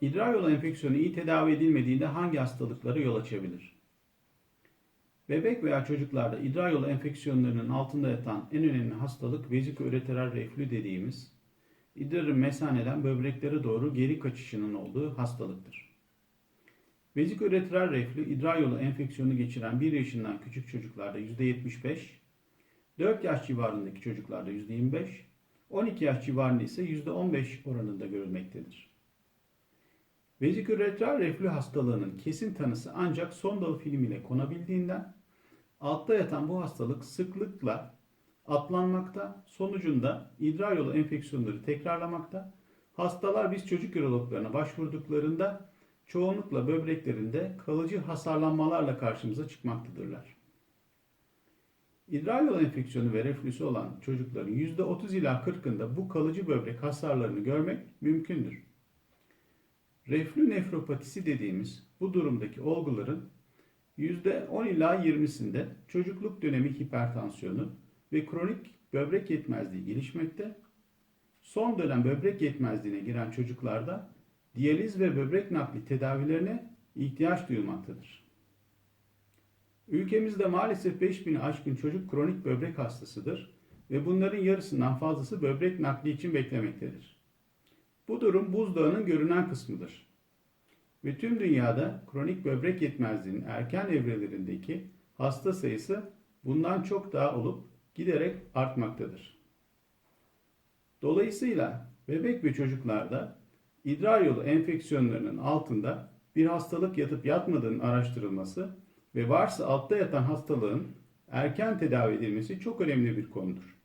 İdrar yolu enfeksiyonu iyi tedavi edilmediğinde hangi hastalıklara yol açabilir? Bebek veya çocuklarda idrar yolu enfeksiyonlarının altında yatan en önemli hastalık veziküloreteral reflü dediğimiz idrarın mesaneden böbreklere doğru geri kaçışının olduğu hastalıktır. Veziküloreteral reflü idrar yolu enfeksiyonu geçiren 1 yaşından küçük çocuklarda %75, 4 yaş civarındaki çocuklarda %25, 12 yaş civarında ise %15 oranında görülmektedir. Veziküloretral reflü hastalığının kesin tanısı ancak sondalı film ile konabildiğinden altta yatan bu hastalık sıklıkla atlanmakta, sonucunda idrar yolu enfeksiyonları tekrarlamakta. Hastalar biz çocuk ürologlarına başvurduklarında çoğunlukla böbreklerinde kalıcı hasarlanmalarla karşımıza çıkmaktadırlar. İdrar yolu enfeksiyonu ve reflüsü olan çocukların %30 ila 40'ında bu kalıcı böbrek hasarlarını görmek mümkündür. Reflü nefropatisi dediğimiz bu durumdaki olguların %10 ila 20'sinde çocukluk dönemi hipertansiyonu ve kronik böbrek yetmezliği gelişmekte. Son dönem böbrek yetmezliğine giren çocuklarda diyaliz ve böbrek nakli tedavilerine ihtiyaç duyulmaktadır. Ülkemizde maalesef 5000'i aşkın çocuk kronik böbrek hastasıdır ve bunların yarısından fazlası böbrek nakli için beklemektedir. Bu durum buzdağının görünen kısmıdır. Ve tüm dünyada kronik böbrek yetmezliğinin erken evrelerindeki hasta sayısı bundan çok daha olup giderek artmaktadır. Dolayısıyla bebek ve çocuklarda idrar yolu enfeksiyonlarının altında bir hastalık yatıp yatmadığının araştırılması ve varsa altta yatan hastalığın erken tedavi edilmesi çok önemli bir konudur.